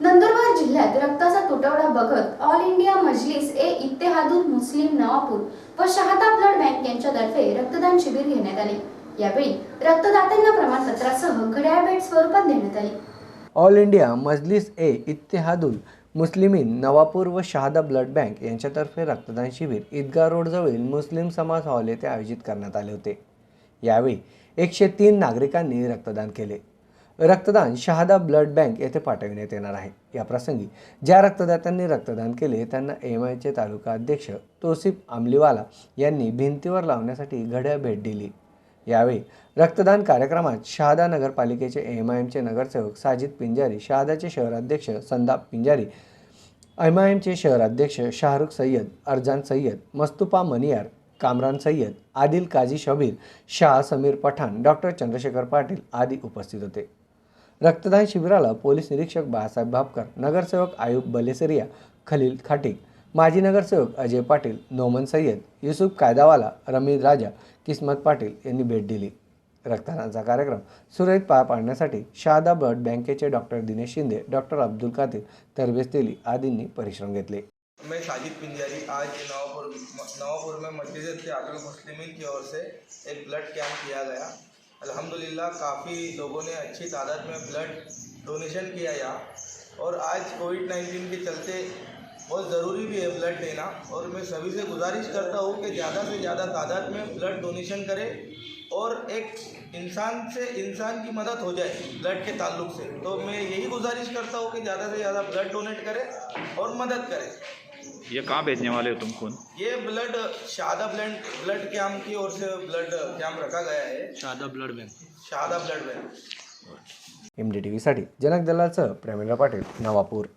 नंदुरबार जिल्ह्यात रक्ताचा तुटवडा बघत ऑल इंडिया मजलिस ए इत्तेहादुल मुस्लिम नवापूर व शहादा ब्लड बँक यांच्यातर्फे रक्तदान शिबिर घेण्यात आले. यावेळी रक्तदात्यांना प्रमाणपत्रासह घड्याळ भेट स्वरूपात देण्यात आली. ऑल इंडिया मजलिस ए इत्तेहादुल मुस्लिमीन नवापूर व शहादा ब्लड बँक यांच्यातर्फे रक्तदान शिबिर ईदगाह रोडजवळील मुस्लिम समाज हॉल येथे आयोजित करण्यात आले होते. यावेळी एकशे तीन नागरिकांनी रक्तदान केले. रक्तदान शहादा ब्लड बँक येथे पाठविण्यात येणार आहे. या प्रसंगी ज्या रक्तदात्यांनी रक्तदान केले त्यांना एम आयचे तालुका अध्यक्ष तोसिफ आमलीवाला यांनी भिंतीवर लावण्यासाठी घड्या भेट दिली. यावेळी रक्तदान कार्यक्रमात शहादा नगरपालिकेचे एम आय एमचे नगरसेवक साजिद पिंजारी शहादाचे शहराध्यक्ष संदाप पिंजारी एम आय एमचे शहराध्यक्ष शाहरुख सय्यद अरजान सय्यद मस्तुपा मनियार कामरान सय्यद आदिल काझी शबीर शाह समीर पठाण डॉक्टर चंद्रशेखर पाटील आदी उपस्थित होते. रक्तदान शिबिराला पोलीस निरीक्षक बाळासाहेब भापकर नगरसेवक आयुब बलेसरिया खलील खाटीक माजी नगरसेवक अजय पाटील नोमन सय्यद युसुफ कायदावाला रमीद राजा किस्मत पाटील यांनी भेट दिली. रक्तदानाचा कार्यक्रम सुरळीत पार पाडण्यासाठी शहादा ब्लड बँकेचे डॉक्टर दिनेश शिंदे डॉक्टर अब्दुल कादिर तरबेज तेली आदींनी परिश्रम घेतले. मैं साजिद पिंजारी आज नवापुर नवापुर में मस्जिद आदुल मुस्लिमीन की ओर से एक ब्लड कैंप किया गया। अल्हम्दुलिल्लाह, काफ़ी लोगों ने अच्छी तादाद में ब्लड डोनेशन किया यहाँ। और आज कोविड नाइन्टीन के चलते बहुत ज़रूरी भी है ब्लड देना। और मैं सभी से गुजारिश करता हूँ कि ज़्यादा से ज़्यादा तादाद में ब्लड डोनेशन करें और एक इंसान से इंसान की मदद हो जाए ब्लड के ताल्लुक से। तो मैं यही गुजारिश करता हूँ कि ज़्यादा से ज़्यादा ब्लड डोनेट करें और मदद करें। ये कहाँ भेजने वाले हो तुम खून? ये blood Shahada blood blood camp की ओर से ब्लड कैंप रखा गया है। Shahada blood bank Shahada blood bank M D T व्हीसाठी जनक दलालसह प्रेमेंद्र पाटील नवापूर।